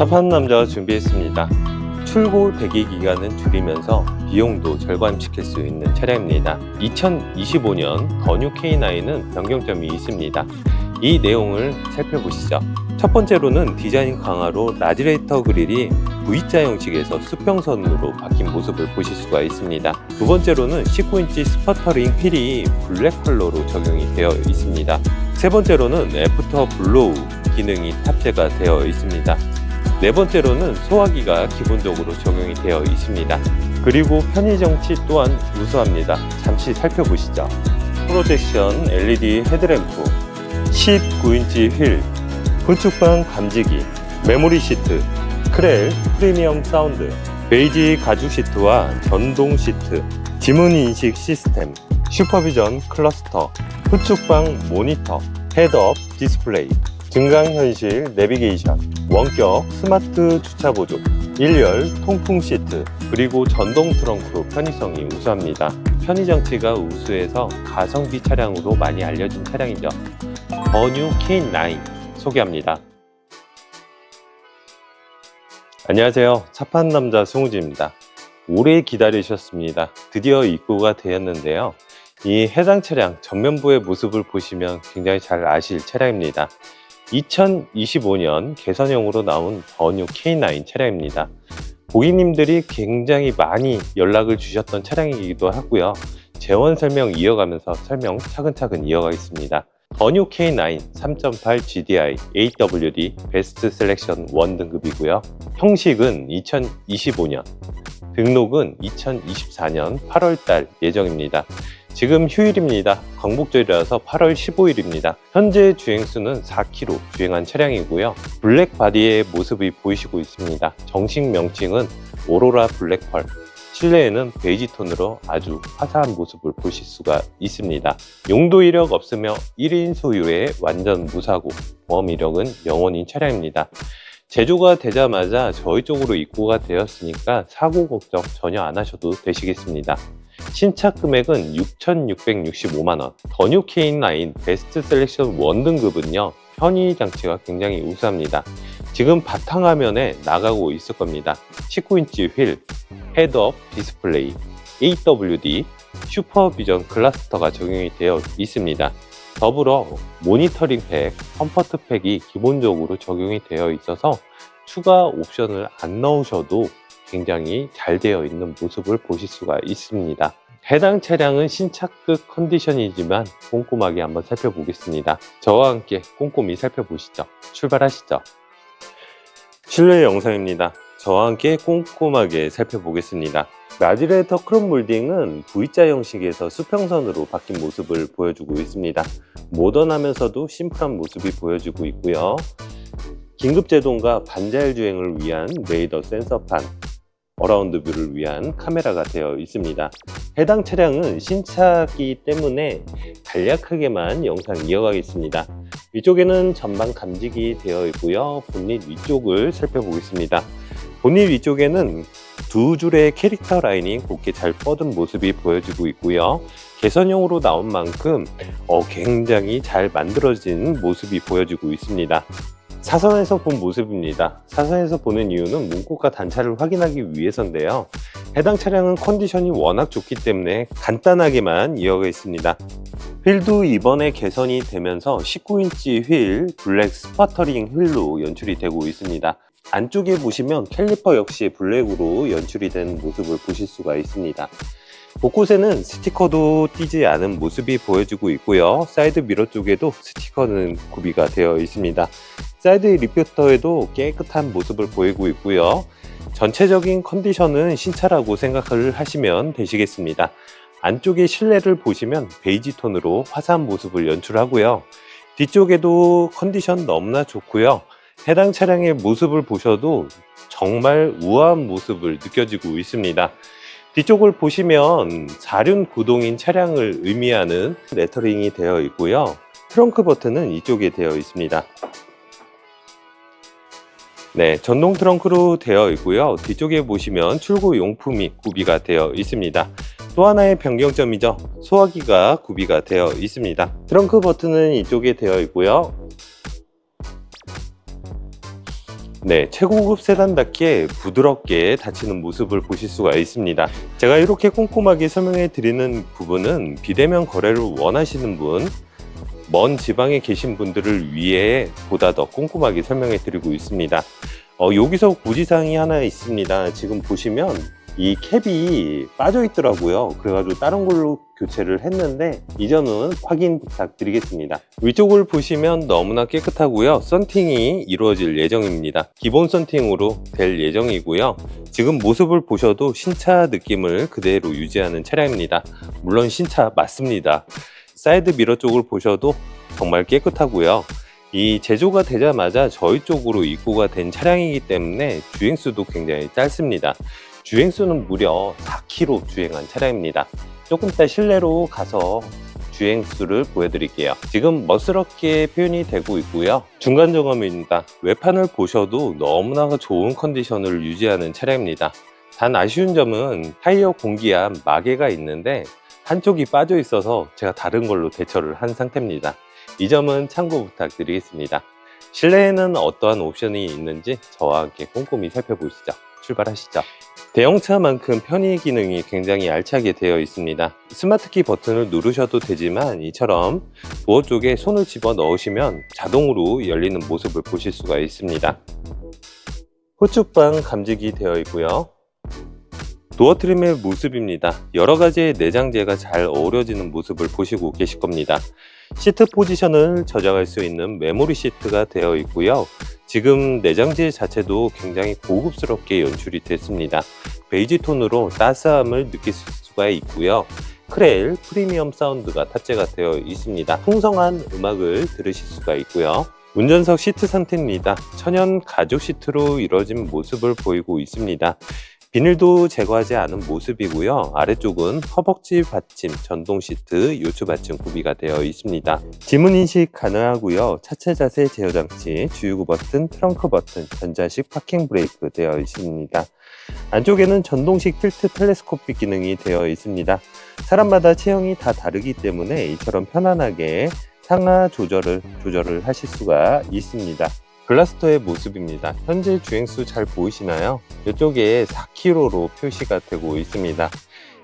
차 파는 남자가 준비했습니다. 출고 대기 기간은 줄이면서 비용도 절감시킬 수 있는 차량입니다. 2025년 더뉴 K9은 변경점이 있습니다. 이 내용을 살펴보시죠. 첫 번째로는 디자인 강화로 라지레이터 그릴이 V자 형식에서 수평선으로 바뀐 모습을 보실 수가 있습니다. 두 번째로는 19인치 스퍼터링 휠이 블랙 컬러로 적용이 되어 있습니다. 세 번째로는 애프터 블로우 기능이 탑재가 되어 있습니다. 네 번째로는 소화기가 기본적으로 적용이 되어 있습니다. 그리고 편의정치 또한 우수합니다. 잠시 살펴보시죠. 프로젝션 LED 헤드램프, 19인치 휠, 건축방 감지기, 메모리 시트, 크렐 프리미엄 사운드, 베이지 가죽 시트와 전동 시트, 지문 인식 시스템, 슈퍼비전 클러스터, 후측방 모니터, 헤드업 디스플레이, 증강현실 내비게이션, 원격 스마트 주차 보조, 일열 통풍 시트, 그리고 전동 트렁크로 편의성이 우수합니다. 편의 장치가 우수해서 가성비 차량으로 많이 알려진 차량이죠. 버뉴 K9 소개합니다. 안녕하세요. 차판 남자 송우지입니다. 오래 기다리셨습니다. 드디어 입고가 되었는데요. 이 해당 차량 전면부의 모습을 보시면 굉장히 잘 아실 차량입니다. 2025년 개선형으로 나온 버뉴 K9 차량입니다. 고객님들이 굉장히 많이 연락을 주셨던 차량이기도 하고요. 재원 설명 이어가면서 설명 차근차근 이어가겠습니다. 버뉴 K9 3.8 GDI AWD 베스트 셀렉션 1 등급이고요. 형식은 2025년, 등록은 2024년 8월달 예정입니다. 지금 휴일입니다. 광복절이라서 8월 15일입니다. 현재 주행수는 4km 주행한 차량이고요. 블랙 바디의 모습이 보이시고 있습니다. 정식 명칭은 오로라 블랙펄. 실내에는 베이지 톤으로 아주 화사한 모습을 보실 수가 있습니다. 용도 이력 없으며 1인 소유의 완전 무사고 보험 이력은 영원인 차량입니다. 제조가 되자마자 저희 쪽으로 입고가 되었으니까 사고 걱정 전혀 안 하셔도 되시겠습니다. 신차 금액은 6,665만원. 더 뉴 K9 베스트 셀렉션 1 등급은요, 편의 장치가 굉장히 우수합니다. 지금 바탕화면에 나가고 있을 겁니다. 19인치 휠, 헤드업 디스플레이, AWD, 슈퍼비전 클러스터가 적용이 되어 있습니다. 더불어 모니터링 팩, 컴포트 팩이 기본적으로 적용이 되어 있어서 추가 옵션을 안 넣으셔도 굉장히 잘 되어 있는 모습을 보실 수가 있습니다. 해당 차량은 신차급 컨디션이지만 꼼꼼하게 한번 살펴보겠습니다. 저와 함께 꼼꼼히 살펴보시죠. 출발하시죠. 실내 영상입니다. 저와 함께 꼼꼼하게 살펴보겠습니다. 라디레이터 크롬 몰딩은 V자 형식에서 수평선으로 바뀐 모습을 보여주고 있습니다. 모던하면서도 심플한 모습이 보여지고 있고요. 긴급 제동과 반자율 주행을 위한 레이더 센서판, 어라운드 뷰를 위한 카메라가 되어 있습니다. 해당 차량은 신차기 때문에 간략하게만 영상 이어가겠습니다. 위쪽에는 전방 감지기 되어 있고요. 본닛 위쪽을 살펴보겠습니다. 본닛 위쪽에는 두 줄의 캐릭터 라인이 곱게 잘 뻗은 모습이 보여지고 있고요. 개선형으로 나온 만큼 어, 굉장히 잘 만들어진 모습이 보여지고 있습니다. 사선에서 본 모습입니다. 사선에서 보는 이유는 문콕과 단차를 확인하기 위해서인데요. 해당 차량은 컨디션이 워낙 좋기 때문에 간단하게만 이어가 있습니다. 휠도 이번에 개선이 되면서 19인치 휠 블랙 스퍼터링 휠로 연출이 되고 있습니다. 안쪽에 보시면 캘리퍼 역시 블랙으로 연출이 된 모습을 보실 수가 있습니다. 곳곳에는 스티커도 띄지 않은 모습이 보여지고 있고요. 사이드 미러 쪽에도 스티커는 구비가 되어 있습니다. 사이드 리퓨터에도 깨끗한 모습을 보이고 있고요. 전체적인 컨디션은 신차라고 생각을 하시면 되시겠습니다. 안쪽의 실내를 보시면 베이지 톤으로 화사한 모습을 연출하고요. 뒤쪽에도 컨디션 너무나 좋고요. 해당 차량의 모습을 보셔도 정말 우아한 모습을 느껴지고 있습니다. 뒤쪽을 보시면 4륜 구동인 차량을 의미하는 레터링이 되어 있고요. 트렁크 버튼은 이쪽에 되어 있습니다. 네, 전동 트렁크로 되어 있고요. 뒤쪽에 보시면 출고 용품이 구비가 되어 있습니다. 또 하나의 변경점이죠. 소화기가 구비가 되어 있습니다. 트렁크 버튼은 이쪽에 되어 있고요. 네, 최고급 세단답게 부드럽게 닫히는 모습을 보실 수가 있습니다. 제가 이렇게 꼼꼼하게 설명해 드리는 부분은 비대면 거래를 원하시는 분, 먼 지방에 계신 분들을 위해 보다 더 꼼꼼하게 설명해 드리고 있습니다. 어, 여기서 고지사항이 하나 있습니다. 지금 보시면 이 캡이 빠져 있더라고요. 그래가지고 다른 걸로 교체를 했는데 이 점은 확인 부탁드리겠습니다. 위쪽을 보시면 너무나 깨끗하고요. 썬팅이 이루어질 예정입니다. 기본 썬팅으로 될 예정이고요. 지금 모습을 보셔도 신차 느낌을 그대로 유지하는 차량입니다. 물론 신차 맞습니다. 사이드 미러 쪽을 보셔도 정말 깨끗하고요. 이 제조가 되자마자 저희 쪽으로 입고가 된 차량이기 때문에 주행수도 굉장히 짧습니다. 주행수는 무려 4km 주행한 차량입니다. 조금 이따 실내로 가서 주행수를 보여드릴게요. 지금 멋스럽게 표현이 되고 있고요. 중간 점검입니다. 외판을 보셔도 너무나 좋은 컨디션을 유지하는 차량입니다. 단 아쉬운 점은 타이어 공기압 마개가 있는데 한쪽이 빠져 있어서 제가 다른 걸로 대처를 한 상태입니다. 이 점은 참고 부탁드리겠습니다. 실내에는 어떠한 옵션이 있는지 저와 함께 꼼꼼히 살펴보시죠. 출발하시죠. 대형차만큼 편의 기능이 굉장히 알차게 되어 있습니다. 스마트키 버튼을 누르셔도 되지만 이처럼 도어 쪽에 손을 집어 넣으시면 자동으로 열리는 모습을 보실 수가 있습니다. 후축방 감지기 되어 있고요. 도어 트림의 모습입니다. 여러 가지의 내장재가 잘 어우러지는 모습을 보시고 계실 겁니다. 시트 포지션을 저장할 수 있는 메모리 시트가 되어 있고요. 지금 내장재 자체도 굉장히 고급스럽게 연출이 됐습니다. 베이지 톤으로 따스함을 느낄 수가 있고요. 크레일 프리미엄 사운드가 탑재가 되어 있습니다. 풍성한 음악을 들으실 수가 있고요. 운전석 시트 상태입니다. 천연 가죽 시트로 이루어진 모습을 보이고 있습니다. 비닐도 제거하지 않은 모습이고요. 아래쪽은 허벅지 받침, 전동 시트, 요추 받침 구비가 되어 있습니다. 지문 인식 가능하고요. 차체 자세 제어 장치, 주유구 버튼, 트렁크 버튼, 전자식 파킹 브레이크 되어 있습니다. 안쪽에는 전동식 필트 텔레스코픽 기능이 되어 있습니다. 사람마다 체형이 다 다르기 때문에 이처럼 편안하게 상하 조절을 조절을 하실 수가 있습니다. 글라스터의 모습입니다. 현재 주행수 잘 보이시나요? 이쪽에 4km로 표시가 되고 있습니다.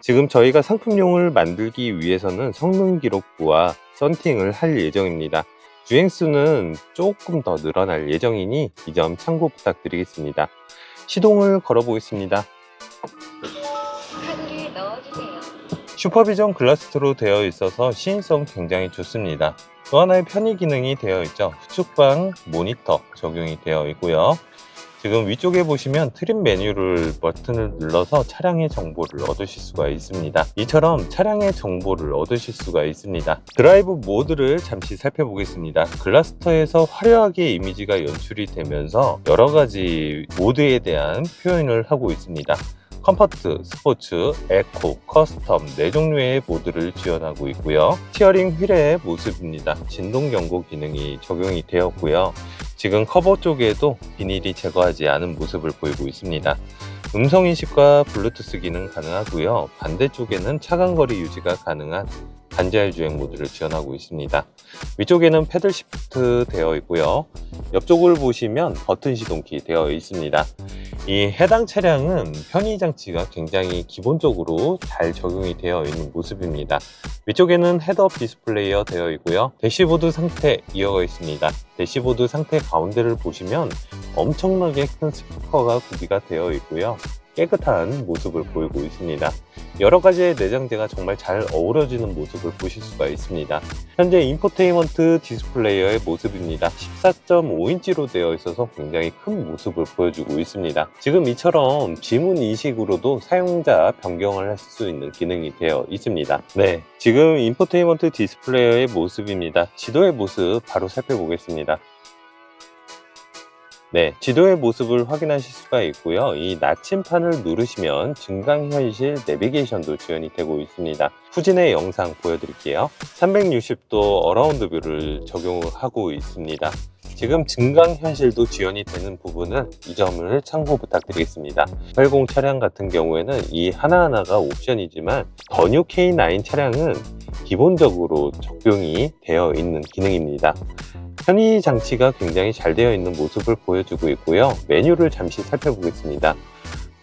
지금 저희가 상품용을 만들기 위해서는 성능 기록부와 썬팅을 할 예정입니다. 주행수는 조금 더 늘어날 예정이니 이 점 참고 부탁드리겠습니다. 시동을 걸어 보겠습니다. 카드를 넣어주세요. 슈퍼비전 글라스로 되어 있어서 시인성 굉장히 좋습니다. 또 하나의 편의 기능이 되어 있죠. 후축방 모니터 적용이 되어 있고요. 지금 위쪽에 보시면 트림 메뉴를 버튼을 눌러서 차량의 정보를 얻으실 수가 있습니다. 이처럼 차량의 정보를 얻으실 수가 있습니다. 드라이브 모드를 잠시 살펴보겠습니다. 글라스터에서 화려하게 이미지가 연출이 되면서 여러 가지 모드에 대한 표현을 하고 있습니다. 컴포트, 스포츠, 에코, 커스텀 네 종류의 모드를 지원하고 있고요. 스티어링 휠의 모습입니다. 진동 경고 기능이 적용이 되었고요. 지금 커버 쪽에도 비닐이 제거하지 않은 모습을 보이고 있습니다. 음성 인식과 블루투스 기능 가능하고요. 반대쪽에는 차간 거리 유지가 가능한 반자율 주행 모드를 지원하고 있습니다. 위쪽에는 패들 시프트 되어 있고요. 옆쪽을 보시면 버튼 시동키 되어 있습니다. 이 해당 차량은 편의 장치가 굉장히 기본적으로 잘 적용이 되어 있는 모습입니다. 위쪽에는 헤드업 디스플레이어 되어 있고요. 대시보드 상태 이어가 있습니다. 대시보드 상태 가운데를 보시면 엄청나게 큰 스피커가 구비가 되어 있고요. 깨끗한 모습을 보이고 있습니다. 여러 가지의 내장재가 정말 잘 어우러지는 모습을 보실 수가 있습니다. 현재 인포테인먼트 디스플레이어의 모습입니다. 14.5인치로 되어 있어서 굉장히 큰 모습을 보여주고 있습니다. 지금 이처럼 지문 인식으로도 사용자 변경을 할 수 있는 기능이 되어 있습니다. 네, 지금 인포테인먼트 디스플레이어의 모습입니다. 지도의 모습 바로 살펴보겠습니다. 네, 지도의 모습을 확인하실 수가 있고요. 이 나침판을 누르시면 증강현실 내비게이션도 지원이 되고 있습니다. 후진의 영상 보여드릴게요. 360도 어라운드 뷰를 적용하고 있습니다. 지금 증강현실도 지원이 되는 부분은 이 점을 참고 부탁드리겠습니다. 80 차량 같은 경우에는 이 하나하나가 옵션이지만 더뉴 K9 차량은 기본적으로 적용이 되어 있는 기능입니다. 편의 장치가 굉장히 잘 되어 있는 모습을 보여주고 있고요. 메뉴를 잠시 살펴보겠습니다.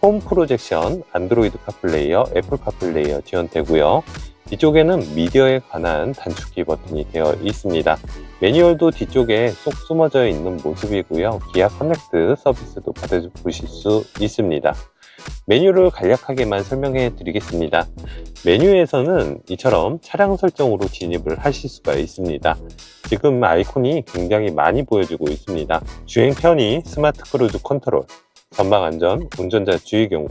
홈 프로젝션, 안드로이드 카플레이어, 애플 카플레이어 지원되고요. 뒤쪽에는 미디어에 관한 단축키 버튼이 되어 있습니다. 매뉴얼도 뒤쪽에 쏙 숨어져 있는 모습이고요. 기아 커넥트 서비스도 받아보실 수 있습니다. 메뉴를 간략하게만 설명해 드리겠습니다. 메뉴에서는 이처럼 차량 설정으로 진입을 하실 수가 있습니다. 지금 아이콘이 굉장히 많이 보여지고 있습니다. 주행 편의, 스마트 크루즈 컨트롤, 전방 안전, 운전자 주의 경우,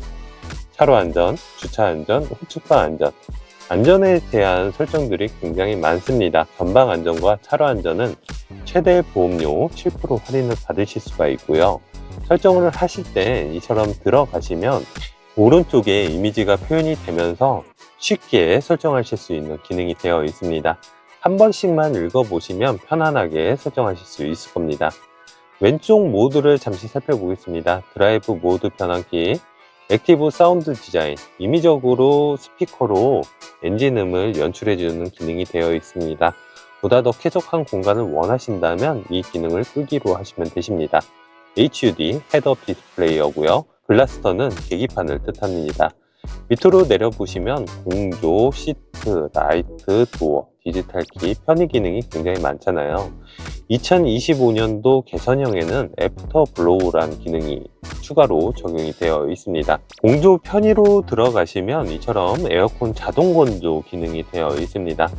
차로 안전, 주차 안전, 후측방 안전, 안전에 대한 설정들이 굉장히 많습니다. 전방 안전과 차로 안전은 최대 보험료 7% 할인을 받으실 수가 있고요. 설정을 하실 때 이처럼 들어가시면 오른쪽에 이미지가 표현이 되면서 쉽게 설정하실 수 있는 기능이 되어 있습니다. 한 번씩만 읽어보시면 편안하게 설정하실 수 있을 겁니다. 왼쪽 모드를 잠시 살펴보겠습니다. 드라이브 모드 변환기, 액티브 사운드 디자인, 임의적으로 스피커로 엔진음을 연출해주는 기능이 되어 있습니다. 보다 더 쾌적한 공간을 원하신다면 이 기능을 끄기로 하시면 되십니다. HUD 헤드업 디스플레이어고요. 글라스터는 계기판을 뜻합니다. 밑으로 내려보시면 공조, 시트, 라이트, 도어, 디지털 키, 편의 기능이 굉장히 많잖아요. 2025년도 개선형에는 애프터 블로우라는 기능이 추가로 적용이 되어 있습니다. 공조 편의로 들어가시면 이처럼 에어컨 자동 건조 기능이 되어 있습니다.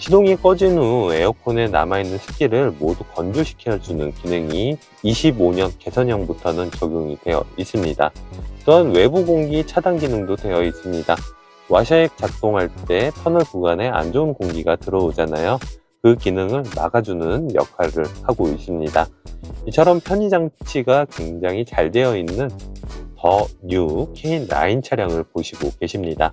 시동이 꺼진 후 에어컨에 남아있는 습기를 모두 건조시켜주는 기능이 25년 개선형부터는 적용이 되어 있습니다. 또한 외부 공기 차단 기능도 되어 있습니다. 와셔액 작동할 때 터널 구간에 안 좋은 공기가 들어오잖아요. 그 기능을 막아주는 역할을 하고 있습니다. 이처럼 편의 장치가 굉장히 잘 되어 있는 더뉴 K9 차량을 보시고 계십니다.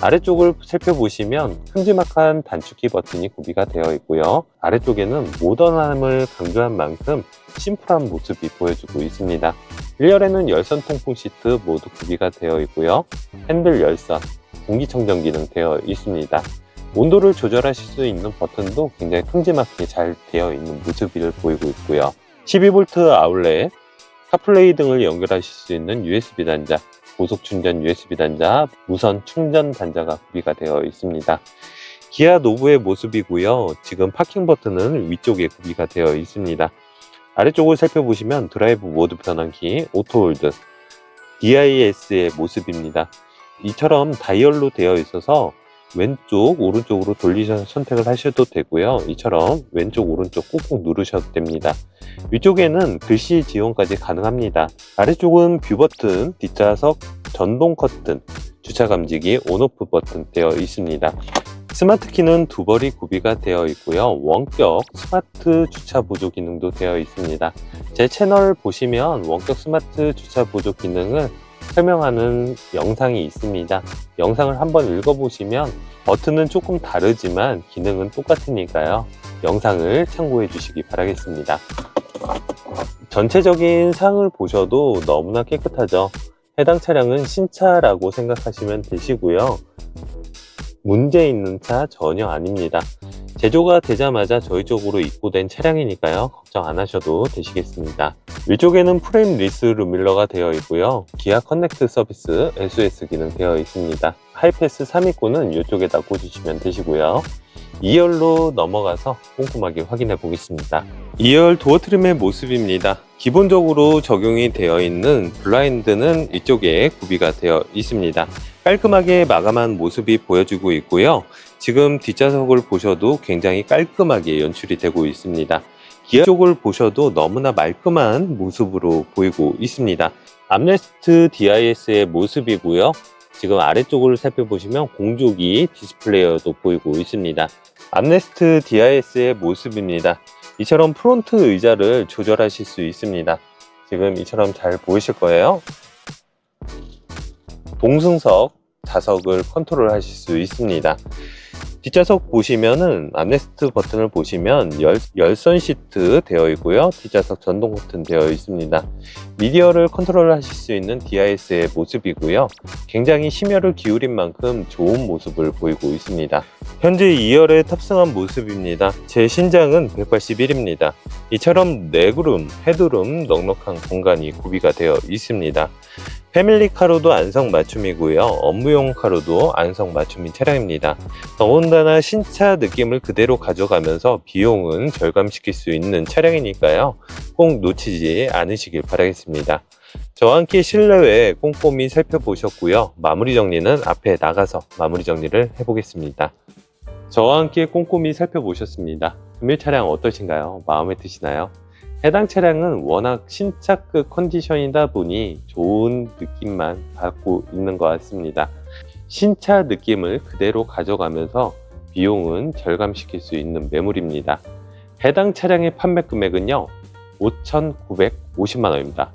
아래쪽을 살펴보시면 큼지막한 단축키 버튼이 구비가 되어 있고요. 아래쪽에는 모던함을 강조한 만큼 심플한 모습이 보여주고 있습니다. 1열에는 열선 통풍 시트 모두 구비가 되어 있고요. 핸들 열선, 공기청정 기능 되어 있습니다. 온도를 조절하실 수 있는 버튼도 굉장히 큼지막하게 잘 되어 있는 모습을 보이고 있고요. 12V 아울렛, 카플레이 등을 연결하실 수 있는 USB 단자, 고속 충전 USB 단자, 무선 충전 단자가 구비가 되어 있습니다. 기아 노브의 모습이고요. 지금 파킹 버튼은 위쪽에 구비가 되어 있습니다. 아래쪽을 살펴보시면 드라이브 모드 변환기, 오토 홀드, DIS의 모습입니다. 이처럼 다이얼로 되어 있어서 왼쪽, 오른쪽으로 돌리셔서 선택을 하셔도 되고요. 이처럼 왼쪽, 오른쪽 꾹꾹 누르셔도 됩니다. 위쪽에는 글씨 지원까지 가능합니다. 아래쪽은 뷰 버튼, 뒷좌석 전동 커튼, 주차 감지기 온오프 버튼 되어 있습니다. 스마트 키는 두 벌이 구비가 되어 있고요. 원격 스마트 주차 보조 기능도 되어 있습니다. 제 채널 보시면 원격 스마트 주차 보조 기능을 설명하는 영상이 있습니다. 영상을 한번 읽어보시면 버튼은 조금 다르지만 기능은 똑같으니까요. 영상을 참고해 주시기 바라겠습니다. 전체적인 상을 보셔도 너무나 깨끗하죠. 해당 차량은 신차라고 생각하시면 되시고요. 문제 있는 차 전혀 아닙니다. 제조가 되자마자 저희 쪽으로 입고된 차량이니까요. 걱정 안 하셔도 되시겠습니다. 위쪽에는 프레임 리스 루밀러가 되어 있고요. 기아 커넥트 서비스 SOS 기능 되어 있습니다. 하이패스 329는 이쪽에다 꽂으시면 되시고요. 2열로 넘어가서 꼼꼼하게 확인해 보겠습니다. 2열 도어 트림의 모습입니다. 기본적으로 적용이 되어 있는 블라인드는 이쪽에 구비가 되어 있습니다. 깔끔하게 마감한 모습이 보여지고 있고요. 지금 뒷좌석을 보셔도 굉장히 깔끔하게 연출이 되고 있습니다. 기아 쪽을 보셔도 너무나 말끔한 모습으로 보이고 있습니다. 암레스트 DIS의 모습이고요. 지금 아래쪽을 살펴보시면 공조기 디스플레이어도 보이고 있습니다. 암레스트 DIS의 모습입니다. 이처럼 프론트 의자를 조절하실 수 있습니다. 지금 이처럼 잘 보이실 거예요. 동승석 좌석을 컨트롤 하실 수 있습니다. 뒷좌석 보시면은 암레스트 버튼을 보시면 열, 열선 시트 되어 있고요. 뒷좌석 전동 버튼 되어 있습니다. 미디어를 컨트롤 하실 수 있는 DIS의 모습이고요. 굉장히 심혈을 기울인 만큼 좋은 모습을 보이고 있습니다. 현재 2열에 탑승한 모습입니다. 제 신장은 181입니다. 이처럼 레그룸, 헤드룸 넉넉한 공간이 구비가 되어 있습니다. 패밀리카로도 안성맞춤이고요. 업무용 카로도 안성맞춤인 차량입니다. 더군다나 신차 느낌을 그대로 가져가면서 비용은 절감시킬 수 있는 차량이니까요. 꼭 놓치지 않으시길 바라겠습니다. 저와 함께 실내외 꼼꼼히 살펴보셨고요. 마무리 정리는 앞에 나가서 마무리 정리를 해보겠습니다. 저와 함께 꼼꼼히 살펴보셨습니다. 금일 차량 어떠신가요? 마음에 드시나요? 해당 차량은 워낙 신차급 컨디션이다 보니 좋은 느낌만 받고 있는 것 같습니다. 신차 느낌을 그대로 가져가면서 비용은 절감시킬 수 있는 매물입니다. 해당 차량의 판매 금액은요, 5,950만 원입니다.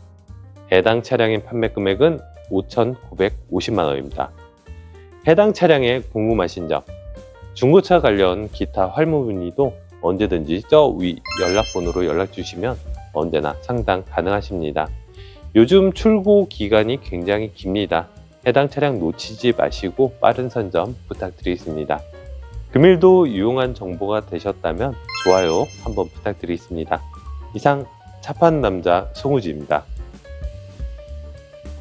해당 차량의 판매 금액은 5,950만 원입니다. 해당 차량에 궁금하신 점, 중고차 관련 기타 활무 문의도 언제든지 저 위 연락번호로 연락 주시면 언제나 상담 가능하십니다. 요즘 출고 기간이 굉장히 깁니다. 해당 차량 놓치지 마시고 빠른 선점 부탁드리겠습니다. 금일도 유용한 정보가 되셨다면 좋아요 한번 부탁드리겠습니다. 이상 차판 남자 송우지입니다.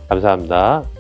감사합니다.